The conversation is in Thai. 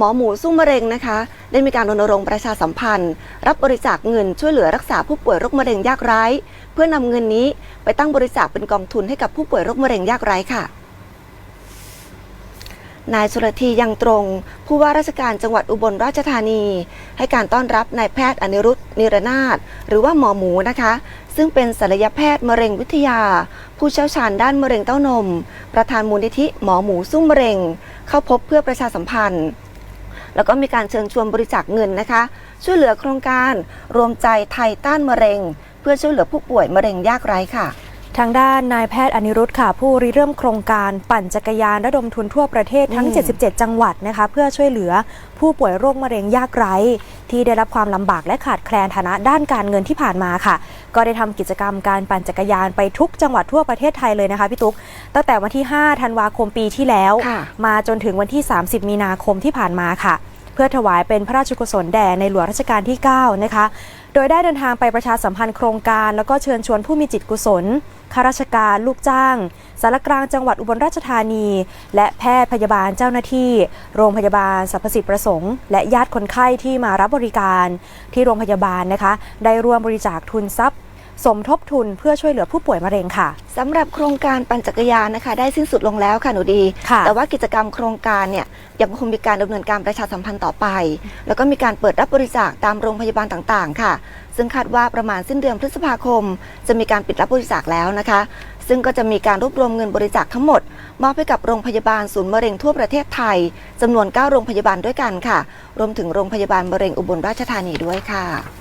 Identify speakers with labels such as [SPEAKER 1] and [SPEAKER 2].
[SPEAKER 1] หมอหมูสู้มะเร็งนะคะ ได้มีการรณรงค์ประชาสัมพันธ์ รับบริจาคเงินช่วยเหลือรักษาผู้ป่วยโรคมะเร็งยากไร้ เพื่อนำเงินนี้ไปตั้งบริจาคเป็นกองทุนให้กับผู้ป่วยโรคมะเร็งยากไร้ค่ะนายสุรธียังตรง ผู้ว่าราชการจังหวัดอุบลราชธานี ให้การต้อนรับนายแพทย์อนิรุตนิรนาถหรือว่าหมอหมูนะคะ ซึ่งเป็นศัลยแพทย์มะเร็งวิทยา ผู้เชี่ยวชาญด้านมะเร็งเต้านม ประธานมูลนิธิหมอหมูสู้มะเร็ง เข้าพบเพื่อประชาสัมพันธ์ แล้วก็มีการเชิญชวนบริจาคเงินนะคะ ช่วยเหลือโครงการรวมใจไทยต้านมะเร็ง เพื่อช่วยเหลือผู้ป่วยมะเร็งยากไร้ค่ะ
[SPEAKER 2] ทางด้านนายแพทย์อนิรุทธ์ค่ะ ผู้ริเริ่มโครงการปั่นจักรยานระดมทุนทั่วประเทศทั้ง
[SPEAKER 1] อืม
[SPEAKER 2] 77 จังหวัดนะคะ เพื่อช่วยเหลือผู้ป่วยโรคมะเร็งยากไร้ ที่ได้รับความลำบากและขาดแคลนฐานะด้านการเงินที่ผ่านมาค่ะ ก็ได้ทำกิจกรรมการปั่นจักรยานไปทุกจังหวัดทั่วประเทศไทยเลยนะคะพี่ตุ๊กตั้งแต่วันที่ 5 ธันวาคมปีที่แล้ว
[SPEAKER 1] ค่ะ
[SPEAKER 2] มาจนถึงวันที่ 30 มีนาคมที่ผ่านมาค่ะ เพื่อถวายเป็นพระราชกุศลแด่ในหลวงรัชกาลที่ 9 นะคะ โดยได้เดินทางไปประชาสัมพันธ์โครงการ แล้วก็เชิญชวนผู้มีจิตกุศลข้าราชการลูกจ้าง สารกลางจังหวัดอุบลราชธานี และแพทย์พยาบาลเจ้าหน้าที่ โรงพยาบาลสรรพสิทธิประสงค์ และญาติคนไข้ที่มารับบริการ ที่โรงพยาบาลนะคะ ได้ร่วมบริจาคทุนทรัพย์สมทบทุนเพื่อช่วยเหลือผู้ป่วยมะเร็งค่ะ
[SPEAKER 1] สำหรับโครงการปั่นจักรยานนะคะ ได้สิ้นสุดลงแล้วค่ะหนูดี
[SPEAKER 2] ค่ะ
[SPEAKER 1] แต่ว่ากิจกรรมโครงการเนี่ย ยังคงมีการดำเนินการประชาสัมพันธ์ต่อไป แล้วก็มีการเปิดรับบริจาคตามโรงพยาบาลต่างๆ ค่ะ ซึ่งคาดว่าประมาณสิ้นเดือนพฤษภาคม จะมีการปิดรับบริจาคแล้วนะคะ ซึ่งก็จะมีการรวบรวมเงินบริจาคทั้งหมด มอบให้กับโรงพยาบาลศูนย์มะเร็งทั่วประเทศไทยจำนวน 9 โรงพยาบาลด้วยกันค่ะ รวมถึงโรงพยาบาลมะเร็งอุบลราชธานีด้วยค่ะ